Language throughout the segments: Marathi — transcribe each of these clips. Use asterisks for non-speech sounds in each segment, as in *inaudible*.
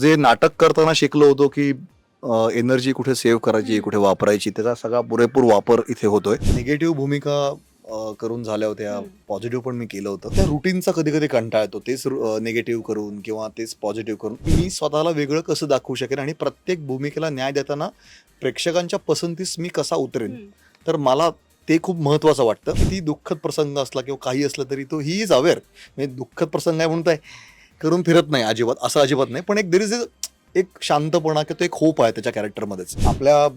जे नाटक करताना शिकलो होतो की एनर्जी कुठे सेव्ह करायची कुठे वापरायची त्याचा सगळा पुरेपूर वापर इथे होतोय. निगेटिव्ह भूमिका करून झाल्या होत्या. पॉझिटिव्ह पण मी केलं होतं. त्या रुटीनचा कधी कधी कंटाळा येतो. तेच निगेटिव्ह करून किंवा तेच पॉझिटिव्ह करून. मी स्वतःला वेगळं कसं दाखवू शकेन आणि प्रत्येक भूमिकेला न्याय देताना प्रेक्षकांच्या पसंतीस मी कसा उतरेन? तर मला ते खूप महत्वाचं वाटतं. किती दुःखद प्रसंग असला किंवा काही असलं तरी तो ही इज अवेअर म्हणजे दुःखद प्रसंग आहे म्हणून काय करून फिरत नाही अजिबात असं अजिबात नाही. पण एक देर इज एक शांतपणा किंवा तो एक होप आहे त्याच्या कॅरेक्टरमध्येच आपल्या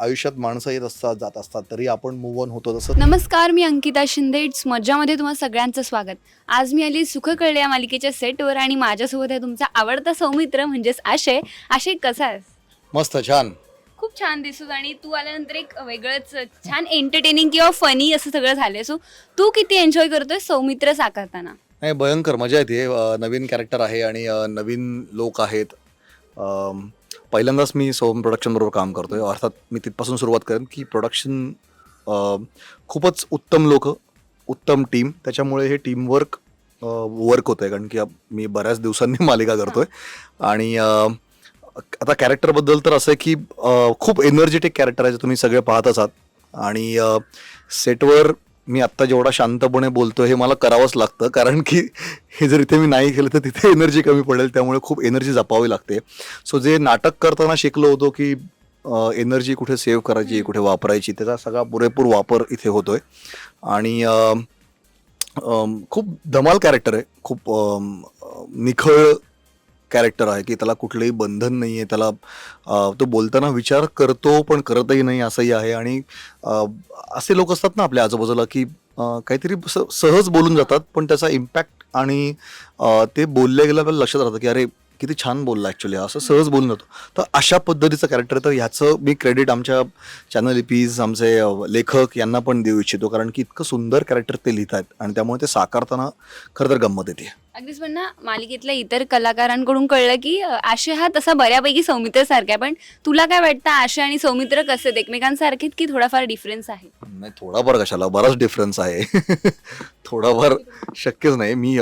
आयुष्यात माणसं येत असतात जात असतात तरी आपण मूव ऑन होतो तसं. नमस्कार मी अंकिता शिंदे. इट्स मज्जामध्ये तुम्हा सगळ्यांचं स्वागत. आज मी आली सुख कळले या मालिकेच्या सेटवर आणि माझ्यासोबत आहे तुमचा आवडता सौमित्र म्हणजेच आशय. आशय कसा आहेस? मस्त छान. खूप छान दिसतोस आणि तू आल्यानंतर एक वेगळंच छान एंटरटेनिंग किंवा फनी असं सगळं झालंय. सो तू किती एन्जॉय करतोय सौमित्र साकारताना? नाही भयंकर मजा येते. नवीन कॅरेक्टर आहे आणि नवीन लोक आहेत. पहिल्यांदाच मी सोम प्रोडक्शन बरोबर काम करतोय. अर्थात मी तिथपासून सुरुवात करेन की प्रोडक्शन खूपच उत्तम लोक उत्तम टीम त्याच्यामुळे हे टीमवर्क वर्क होतं आहे कारण की मी बऱ्याच दिवसांनी *laughs* मालिका करतोय. आणि आता कॅरेक्टरबद्दल तर असं आहे की खूप एनर्जेटिक कॅरेक्टर आहे जे तुम्ही सगळे पाहत असाल. आणि सेटवर मी आत्ता जेवढा शांतपणे बोलतो हे मला करावंच लागतं. कारण की हे जर इथे मी नाही केलं तर तिथे एनर्जी कमी पडेल. त्यामुळे खूप एनर्जी जपावी लागते. सो जे नाटक करताना शिकलो होतो की एनर्जी कुठे सेव्ह करायची कुठे वापरायची त्याचा सगळा पुरेपूर वापर इथे होतोय. आणि खूप धमाल कॅरेक्टर आहे. खूप निखळ कॅरेक्टर आहे की त्याला कुठलंही बंधन नाही आहे त्याला तो बोलताना विचार करतो पण करतही नाही असंही आहे. आणि असे लोक असतात ना आपल्या आजूबाजूला की काहीतरी स- सहज बोलून जातात पण त्याचा इम्पॅक्ट आणि ते बोलले गेलं आपल्याला लक्षात राहतं की अरे किती छान बोलला ॲक्च्युली असं सहज बोलून जातो. तर अशा पद्धतीचं कॅरेक्टर तर ह्याचं मी क्रेडिट आमच्या चॅनल लिपीज आमचे लेखक यांना पण देऊ इच्छितो. कारण की इतकं सुंदर कॅरेक्टर ते लिहित आहेत आणि त्यामुळे ते साकारताना खरं तर गंमत येते. अगदीच पण ना मालिकेतल्या इतर कलाकारांकडून कळलं की आशय हा तसा बऱ्यापैकी सौमित्र सारखा आहे. पण तुला काय वाटतं आशय आणि सौमित्र कसे? आहेत? एकमेकांसारखेत की थोडाफार डिफरन्स आहे? नाही थोडाफार कशाला? बराच डिफरन्स आहे. *laughs* थोडाफार शक्यच नाही. मी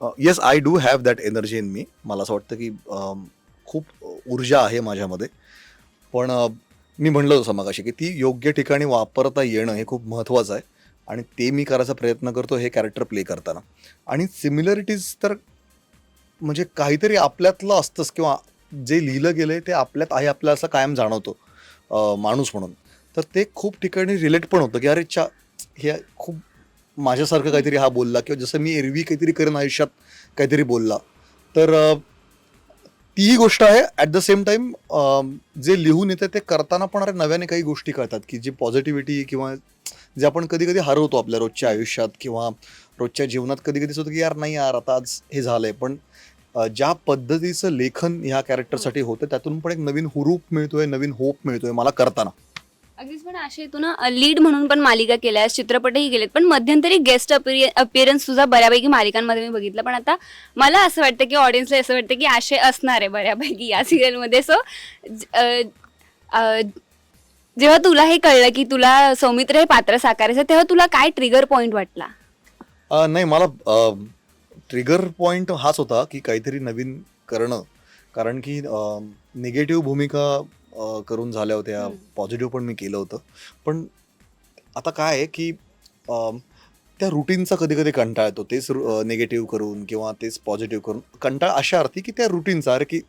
yes I do have that energy in me मला असं वाटतं की अम, खूप ऊर्जा आहे माझ्यामध्ये. पण अ, मी म्हणलं जसं मगाशी की ती योग्य ठिकाणी वापरता येणं हे खूप महत्त्वाचं आहे. आणि ते मी करायचा प्रयत्न करतो हे कॅरेक्टर प्ले करताना. आणि सिमिलरिटीज तर म्हणजे काहीतरी आपल्यातलं असतंच किंवा जे लिहिलं गेलंय ते आपल्यात आहे आपल्याला असं कायम जाणवतो अ, माणूस म्हणून. तर ते खूप ठिकाणी रिलेट पण होतं की अरे चा हे खूप माझ्यासारखं काहीतरी हा बोलला किंवा जसं मी एरवी काहीतरी करेन आयुष्यात काहीतरी बोलला. तर तीही गोष्ट आहे. ॲट द सेम टाइम जे लिहून येतं ते करताना पण अरे नव्याने काही गोष्टी कळतात की जी पॉझिटिव्हिटी किंवा जे आपण कधी कधी हरवतो आपल्या रोजच्या आयुष्यात किंवा रोजच्या जीवनात कधी कधी होतं की यार नाही यार आता आज हे झालं आहे पण ज्या पद्धतीचं लेखन ह्या कॅरेक्टरसाठी होतं त्यातून पण एक नवीन हुरूप मिळतोय नवीन होप मिळतोय मला करताना. अगदीच पण आशय तू ना लीड म्हणून पण मालिका केल्यास चित्रपटही केलेत पण मध्यंतरी गेस्ट अपिअरन्स तुझा बऱ्यापैकी मालिकांमध्ये मी बघितलं. पण आता मला असं वाटतं की ऑडियन्सला असं वाटतं की आशय असणार आहे बऱ्यापैकी या सिरियलमध्ये सो जेव्हा तुला हे कळलं की तुला सौमित्र हे पात्र साकारायचं तेव्हा तुला काय ट्रिगर पॉइंट वाटला? नाही मला ट्रिगर पॉइंट हाच होता की काहीतरी नवीन करणं. कारण की निगेटिव्ह भूमिका अ, करून झाल्या होत्या. पॉझिटिव्ह पण मी केलं होतं. पण आता काय आहे की त्या रुटीनचा कधी कधी कंटाळा येतो. तेच निगेटिव्ह करून किंवा तेच पॉझिटिव्ह करून. कंटाळा अशा अर्थी की त्या रुटीनचा अरे की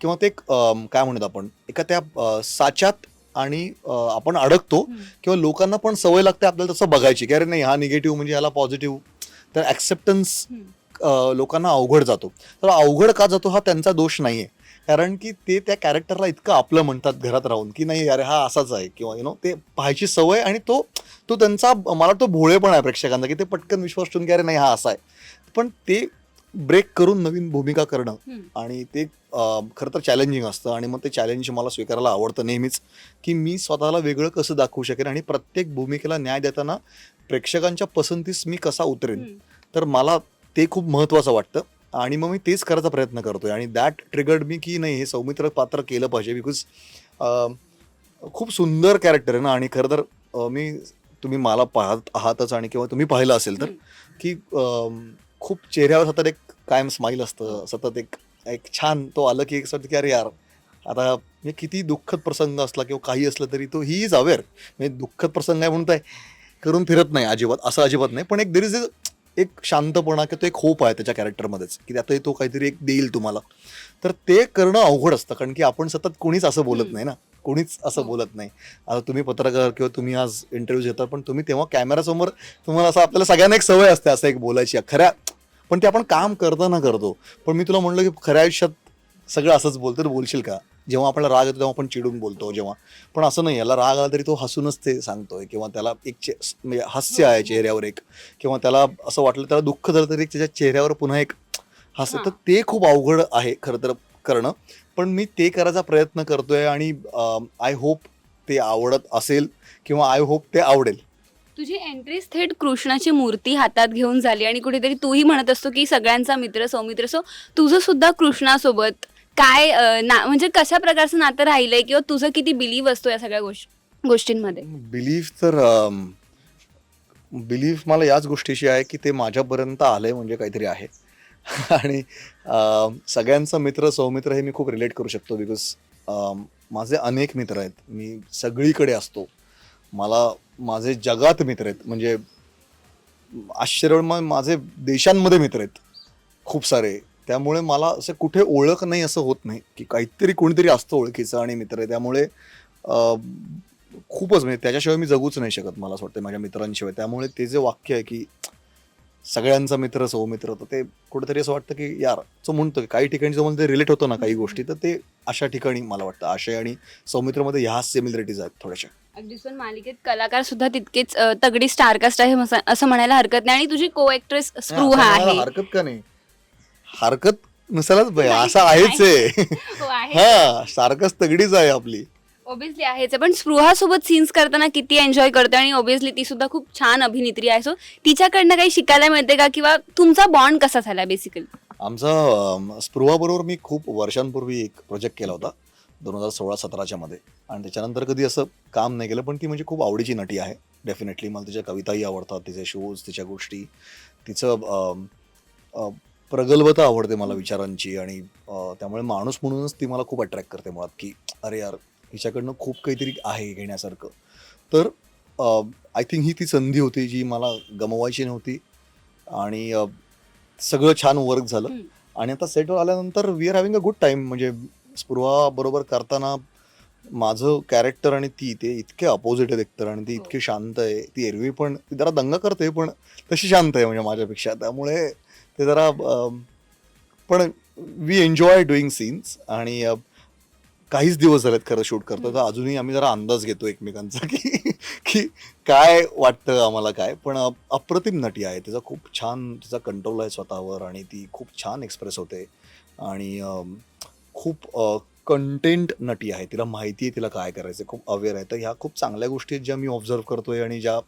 किंवा ते एक अम, काय म्हणत आपण? एका त्या अ, साच्यात आणि अ, आपण अडकतो किंवा लोकांना पण सवय लागते आपल्याला तसं बघायची की अरे नाही हा निगेटिव्ह म्हणजे ह्याला पॉझिटिव्ह तर ॲक्सेप्टन्स लोकांना अवघड जातो. तर अवघड का जातो हा त्यांचा दोष नाही आहे कारण की ते त्या कॅरेक्टरला इतकं आपलं म्हणतात घरात राहून की नाही अरे हा असाच आहे किंवा यु नो ते पाहायची सवय आणि तो तो त्यांचा मला तो भोळे पण आहे प्रेक्षकांचा की ते पटकन विश्वास ठेवून की अरे नाही हा असा आहे. पण ते ब्रेक करून नवीन भूमिका करणं आणि ते खरं तर चॅलेंजिंग असतं आणि मग ते चॅलेंज मला स्वीकारायला आवडतं नेहमीच की मी स्वतःला वेगळं कसं दाखवू शकेन आणि प्रत्येक भूमिकेला न्याय देताना प्रेक्षकांच्या पसंतीस मी कसा उतरेन. तर मला ते खूप महत्त्वाचं वाटतं. आणि मग मी तेच करायचा प्रयत्न करतोय. आणि दॅट ट्रिगर्ड मी की नाही हे सौमित्र पात्र केलं पाहिजे बिकॉज खूप सुंदर कॅरेक्टर आहे ना. आणि खरं तर मी तुम्ही मला पाहत आहातच आणि किंवा तुम्ही पाहिलं असेल तर की खूप चेहऱ्यावर सतत एक कायम स्माईल असतं. सतत एक एक छान तो आलं की असं वाटतं की अरे यार आता म्हणजे किती दुःखद प्रसंग असला किंवा काही असलं तरी तो ही इज अवेअर म्हणजे दुःखद प्रसंग आहे म्हणून काय करून फिरत नाही अजिबात. असं अजिबात नाही. पण एक देर इज एक शांतपणा किंवा तो एक होप आहे त्याच्या कॅरेक्टरमध्येच की त्यातही तो काहीतरी एक देईल तुम्हाला. तर ते करणं अवघड असतं कारण की आपण सतत कोणीच असं बोलत. नाही ना. कोणीच असं हो. बोलत नाही. आता तुम्ही पत्रकार किंवा तुम्ही आज इंटरव्ह्यू घेता पण तुम्ही तेव्हा कॅमेरासमोर तुम्हाला असं आपल्याला सगळ्यांना एक सवय असते असं एक बोलायची. खऱ्या पण ते आपण काम करताना करतो. पण मी तुला म्हणलं की खऱ्या आयुष्यात सगळं असंच बोलतो तर बोलशील का? जेव्हा आपल्याला राग येतो तेव्हा आपण चिडून बोलतो जेव्हा. पण असं नाही याला राग आला तरी तो हसूनच ते सांगतोय किंवा त्याला एक चे म्हणजे हास्य आहे चेहऱ्यावर एक. किंवा त्याला असं वाटलं त्याला दुःख झालं तरी त्याच्या चेहऱ्यावर पुन्हा एक हास्य. तर. ते खूप अवघड आहे खरं तर करणं. पण मी ते करायचा प्रयत्न करतोय आणि आय होप ते आवडत असेल किंवा आय होप ते आवडेल. तुझी एंट्रीच थेट कृष्णाची मूर्ती हातात घेऊन झाली आणि कुठेतरी तूही म्हणत असतो की सगळ्यांचा मित्र सौमित्र. सो तुझं सुद्धा कृष्णासोबत काय अं, ना म्हणजे कशा प्रकारचं नातं राहिलंय किंवा तुझं किती बिलीव्ह असतो या सगळ्या गोष्ट गोष्टींमध्ये? बिलीफ तर बिलीफ मला याच गोष्टीशी आहे की ते माझ्यापर्यंत आलंय म्हणजे काहीतरी आहे. *laughs* आणि अम, सगळ्यांचा मित्र सौमित्र हे मी खूप रिलेट करू शकतो बिकॉज माझे अनेक मित्र आहेत. मी सगळीकडे असतो. मला माझे जगात मित्र आहेत. म्हणजे आश्चर्य माझे देशांमध्ये मित्र आहेत. खूप सारे. त्यामुळे मला असं कुठे ओळख नाही असं होत नाही की काहीतरी कोणीतरी असतं ओळखीचं आणि मित्र आहे. त्यामुळे खूपच म्हणजे त्याच्याशिवाय मी जगूच नाही शकत मला असं वाटतं माझ्या मित्रांशिवाय. त्यामुळे ते जे वाक्य आहे की सगळ्यांचा मित्र सौमित्र तर ते कुठेतरी असं वाटतं की यार तो म्हणतो की काही ठिकाणी जो ते रिलेट होतो ना काही गोष्टी तर ते अशा ठिकाणी मला वाटतं. आशय आणि सौमित्रमध्ये ह्या सिमिलरिटीज आहेत थोड्याशा. अगदीच पण मालिकेत कलाकार सुद्धा तितकेच तगडी स्टारकास्ट आहे असं म्हणायला हरकत नाही आणि तुझी को ऍक्ट्रेस स्पृहा आहे. हरकत का नाही? हरकत नसायलाच पाहिजे असं आहेच आहे. हो, आहे. हा सारखंच तगडीच आहे आपली. ऑब्विसली आहेच पण स्पृहा सोबत सीन्स करताना किती एन्जॉय करते आणि ऑब्विसली ती सुद्धा खूप छान अभिनेत्री आहे. सो तिच्याकडनं काही शिकायला मिळते का? किंवा तुमचा बॉन्ड कसा झाला बेसिकली आमचा अम, स्पृहाबरोबर मी खूप वर्षांपूर्वी एक प्रोजेक्ट केला होता दोन हजार सोळा सतराच्या मध्ये. आणि त्याच्यानंतर कधी असं काम नाही केलं पण ती म्हणजे खूप आवडीची नटी आहे. डेफिनेटली मला तिच्या कविताही आवडतात तिचे शोज तिच्या गोष्टी. तिचं अम, प्रगल्भता आवडते मला विचारांची आणि त्यामुळे माणूस म्हणूनच ती मला खूप अट्रॅक्ट करते मुळात की अरे यार हिच्याकडनं खूप काहीतरी आहे घेण्यासारखं. तर आय थिंक ही ती संधी होती जी मला गमवायची नव्हती आणि सगळं छान वर्क झालं. आणि आता सेटवर आल्यानंतर we are having a good time म्हणजे स्पृहा बरोबर करताना माझं कॅरेक्टर आणि ती ते इतके अपोजिट आहेत एकतर आणि ती इतकी शांत आहे. ती एरवी पण ती जरा दंगा करते पण तशी शांत आहे म्हणजे माझ्यापेक्षा. त्यामुळे ते जरा पण वी एन्जॉय डुईंग सीन्स आणि काहीच दिवस झालेत खरं शूट करतो तर अजूनही आम्ही जरा अंदाज घेतो एकमेकांचा की की काय वाटतं आम्हाला काय. पण अप्रतिम नटी आहे. तिचा खूप छान तिचा कंट्रोल आहे स्वतःवर आणि ती खूप छान एक्सप्रेस होते. आणि खूप कंटेंट नटी आहे. तिला माहिती आहे तिला काय करायचं खूप अवेअर आहे. तर ह्या खूप चांगल्या गोष्टी आहेत ज्या मी ऑब्झर्व करतोय आणि ज्या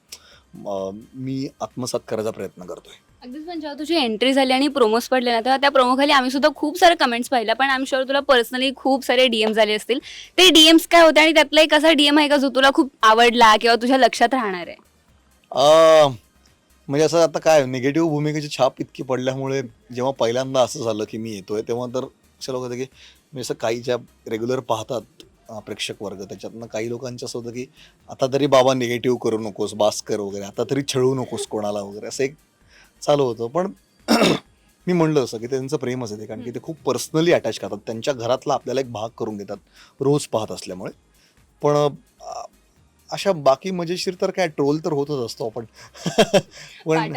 मी आत्मसात करायचा प्रयत्न करतोय. अगदीच पण जेव्हा तुझी एंट्री झाली आणि प्रोमोज पडले ना तेव्हा त्या प्रोमोखाली आम्ही सुद्धा खूप सारे कमेंट्स पाहिल्या. पण आम्ही शुअर तुला पर्सनली खूप सारे डीएम झाले असतील. ते डीएम्स काय होते आणि त्यातला एक असा डीएम आहे का जो तुला खूप आवडला किंवा तुझ्या लक्षात राहणार आहे? म्हणजे असं आता काय निगेटिव्ह भूमिकेची छाप इतकी पडल्यामुळे जेव्हा पहिल्यांदा असं झालं की मी येतोय तेव्हा तर अशा लोक होतं की म्हणजे असं काही ज्या रेग्युलर पाहतात प्रेक्षक वर्ग त्याच्यातनं काही लोकांचं असं होतं की आता तरी बाबा निगेटिव्ह करू नकोस बास्कर वगैरे आता तरी छळू नकोस कोणाला वगैरे असं एक चालू होतं. पण *clears throat* मी म्हणलं असं की त्यांचं प्रेमच आहे ते कारण की ते खूप पर्सनली अटॅच करतात. त्यांच्या घरातला आपल्याला एक भाग करून घेतात रोज पाहत असल्यामुळे. पण अशा बाकी मजेशीर तर काय ट्रोल तर होतच असतो आपण. *laughs* पण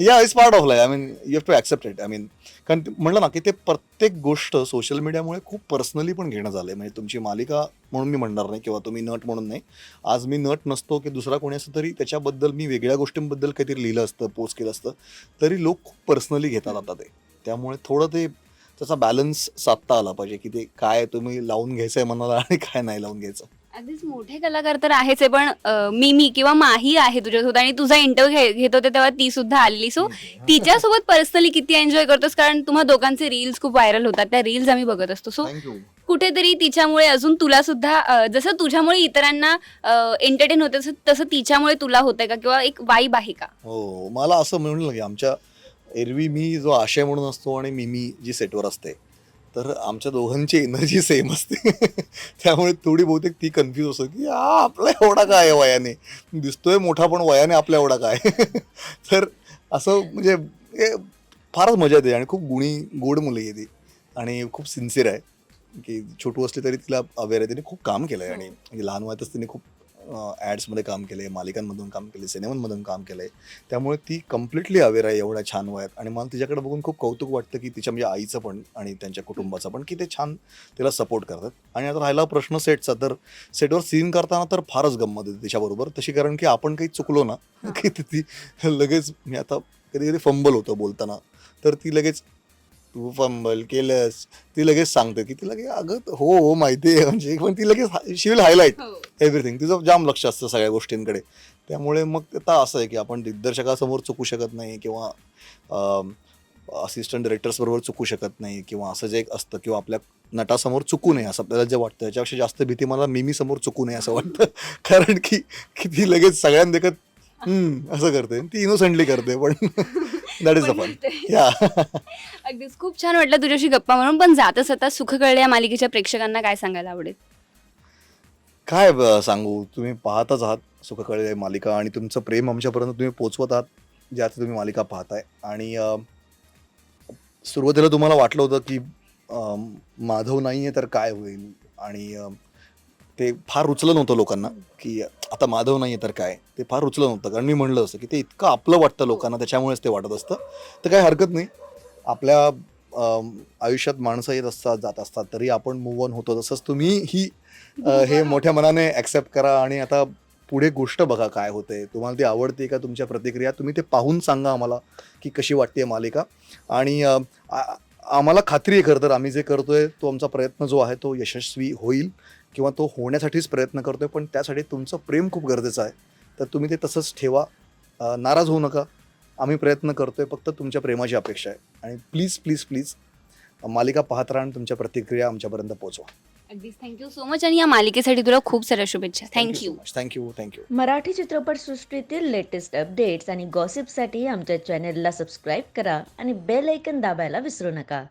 या it's part of life I mean you have to accept it I mean कारण म्हणलं ना की ते प्रत्येक गोष्ट सोशल मीडियामुळे खूप पर्सनली पण घेणं झालं म्हणजे तुमची मालिका म्हणून मी म्हणणार नाही किंवा तुम्ही नट म्हणून नाही. आज मी नट नसतो की दुसरा कोणी असं तरी त्याच्याबद्दल मी वेगळ्या गोष्टींबद्दल काहीतरी लिहिलं असतं पोस्ट केलं असतं तरी लोक खूप पर्सनली घेतात आता ते. त्यामुळे थोडं ते त्याचा बॅलन्स साधता आला पाहिजे की ते काय तुम्ही लावून घ्यायचं आहे मनाला आणि काय नाही लावून घ्यायचं. अगदीच मोठे कलाकार तर आहेच आहे पण अं, मिमी किंवा माही आहे तुझ्यासोबत आणि तुझा इंटरव्ह्यू घेत होते तेव्हा ती सुद्धा आलेली. सो तिच्यासोबत पर्सनली किती एन्जॉय करतोस? कारण तुम्हा दोघांचे रील्स खूप व्हायरल होतात. त्या रील्स आम्ही बघत असतो. सो थँक्यू कुठेतरी तिच्यामुळे अजून तुला सुद्धा अं, जसं तुझ्यामुळे इतरांना एंटरटेन होतं तसं- तसं तिच्यामुळे तुला होतंय का? किंवा एक वाईब आहे का? हो मला असं म्हणलं की आमच्या एरवी मी जो आशय म्हणून असतो आणि मिमी जी सेटवर असते तर आमच्या दोघांची एनर्जी सेम असते. *laughs* त्यामुळे थोडी बहुतेक ती कन्फ्यूज असते की हा आपला एवढा काय आहे वयाने? दिसतोय मोठा पण वयाने आपल्या एवढा काय *laughs* तर असं म्हणजे हे फारच मजा येते आणि खूप गुणी गोड मुली आहे ती. आणि खूप सिन्सिअर आहे. की छोटू असली तरी तिला अवेअर आहे. तिने खूप काम केलं आहे आणि म्हणजे लहान वयातच तिने खूप ॲड्समध्ये काम केलं आहे मालिकांमधून काम केले सिनेमांमधून काम केलं आहे त्यामुळे ती कम्प्लिटली अवेअर आहे एवढ्या छान वयात. आणि मला तिच्याकडे बघून खूप कौतुक वाटतं की तिच्या म्हणजे आईचं पण आणि त्यांच्या कुटुंबाचं पण की ते छान तिला सपोर्ट करतात. आणि आता राहिला प्रश्न सेटचा तर सेटवर सीन करताना तर फारच गंमत येते तिच्याबरोबर. तशी कारण की आपण काही चुकलो ना की ती ती लगेच मी आता कधी कधी फंबल होतं बोलताना. तर ती लगेच तू फंबल केलंस. ती लगेच सांगते. की ती लगेच अगं हो हो माहिती आहे. म्हणजे पण ती लगेच शी विल हायलाईट एव्हरीथिंग तिचं जाम लक्ष असतं सगळ्या गोष्टींकडे. त्यामुळे मग आता असं आहे की आपण दिग्दर्शकासमोर चुकू शकत नाही किंवा असिस्टंट डिरेक्टर्सबरोबर चुकू शकत नाही किंवा असं जे एक असतं किंवा आपल्या नटासमोर चुकू नये असं आपल्याला जे वाटतं. त्याच्यापेक्षा जास्त भीती मला मिमी समोर चुकू नये असं वाटतं. *laughs* कारण की ती लगेच सगळ्यांदेखत असं करते. ती इनोसेंटली करते. पण दॅट इज फन या अगदीच. खूप छान वाटलं तुझ्याशी गप्पा म्हणून पण जाता जाता सुख कळले या मालिकेच्या प्रेक्षकांना काय सांगायला आवडेल? काय ब- सांगू? तुम्ही पाहतच आहात सुखकळे मालिका आणि तुमचं प्रेम आमच्यापर्यंत तुम्ही पोचवत आहात ज्यात तुम्ही मालिका पाहताय. आणि अं, सुरुवातीला तुम्हाला वाटलं होतं की अं, माधव नाही आहे तर काय होईल? आणि अं, ते फार रुचलं नव्हतं लोकांना की आता माधव नाही आहे तर काय? ते फार रुचलं नव्हतं. कारण मी म्हणलं असं की ते इतकं आपलं वाटतं लोकांना त्याच्यामुळेच ते वाटत असतं. तर काही हरकत नाही. आपल्या आयुष्यात माणसं येत असतात जात असतात तरी आपण मूव ऑन होतो. तसंच तुम्ही ही अ, हे मोठ्या मनाने ॲक्सेप्ट करा आणि आता पुढे गोष्ट बघा काय होते. तुम्हाला ती आवडते का तुमच्या प्रतिक्रिया? तुम्ही ते पाहून सांगा आम्हाला की कशी वाटते मालिका. आणि आम्हाला खात्री आहे खरं तर आम्ही जे करतोय तो आमचा प्रयत्न जो आहे तो यशस्वी होईल. किंवा तो होण्यासाठीच प्रयत्न करतोय पण त्यासाठी तुमचं प्रेम खूप गरजेचं आहे. तर तुम्ही ते तसंच ठेवा. नाराज होऊ नका. आम्ही प्रयत्न करतोय फक्त तुमच्या प्रेमाची अपेक्षा आहे. आणि प्लीज प्लीज प्लीज मालिका पाहत राहा आणि तुमच्या प्रतिक्रिया आमच्यापर्यंत पोहोचवा. अगदीच. थँक्यू सो मच आणि या मालिकेसाठी तुला खूप साऱ्या शुभेच्छा. Thank you thank you thank you Marathi चित्रपटसृष्टीतील लेटेस्ट अपडेट्स आणि गॉसिपसाठी आमच्या चॅनेलला सबस्क्राईब करा आणि बेल ऐकन दाबायला विसरू नका.